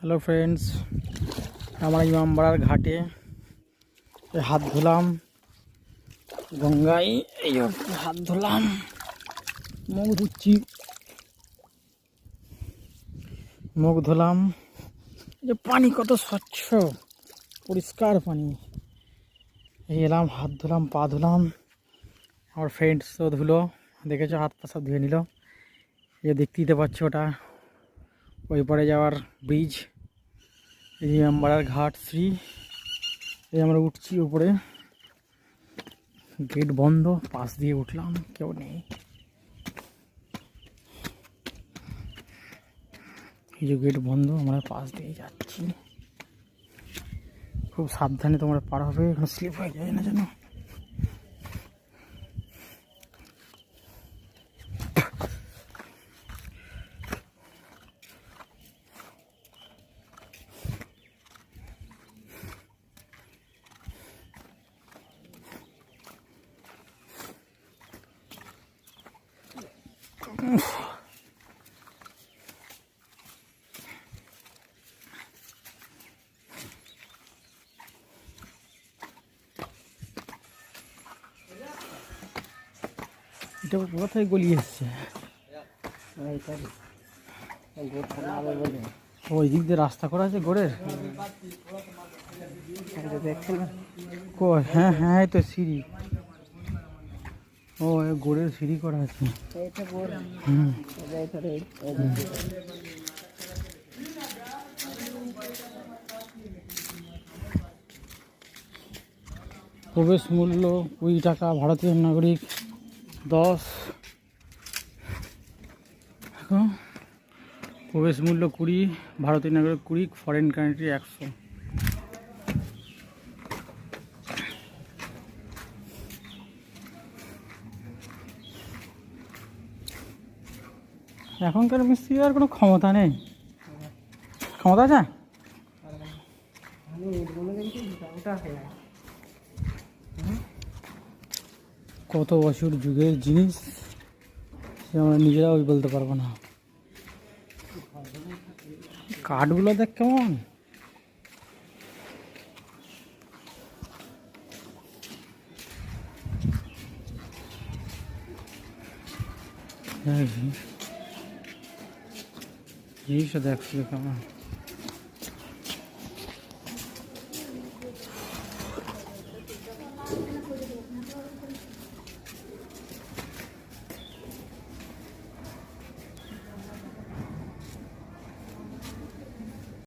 Hello friends আমরা ইমামবাড়ার ঘাটে হাত ধুলাম। গঙ্গায় এই হাত ধুলাম। মুখ ধুচ্ছি। মুখ ধুলাম। যে পানি কত স্বচ্ছ। পরিষ্কার পানি। এই এলাম, হাত ধুলাম, পা ধুলাম। আমার ফ্রেন্ডসও ধুলো। দেখেছ, হাত পা সব ধুয়ে নিল। যে দেখতে দিতে পারছ ওটা। ওই পারে যাওয়ার ব্রিজ এই যে আমবাড়ার ঘাট শ্রী এই আমরা উঠছি উপরে গেট বন্ধ পাশ দিয়ে উঠলাম কেউ নেই এই যে গেট বন্ধ আমরা পাশ দিয়ে যাচ্ছি খুব সাবধানে তোমরা পার হবে এখানে স্লিপ হয়ে যায় না যেন এটা কোথা থেকে গলিয়ে এসছে? ওই দিক দিয়ে রাস্তা করা আছে গোড়ের কই? হ্যাঁ হ্যাঁ তো সিঁড়ি। ও গোড়ের সিঁড়ি করা আছে। প্রবেশ মূল্য কুড়ি টাকা ভারতীয় নাগরিক দশ। প্রবেশ মূল্য কুড়ি ভারতীয় নাগরিক কুড়ি ফরেন কান্ট্রি একশো। এখনকার মিস্ত্রি আর কোনো ক্ষমতা নেই। ক্ষমতা আছে? কত বছর যুগের জিনিস, সে আমরা নিজেরা ওই বলতে পারব না। কাঠগুলো দেখ কেমন। এই জিনিসটা দেখ শুধু কেমন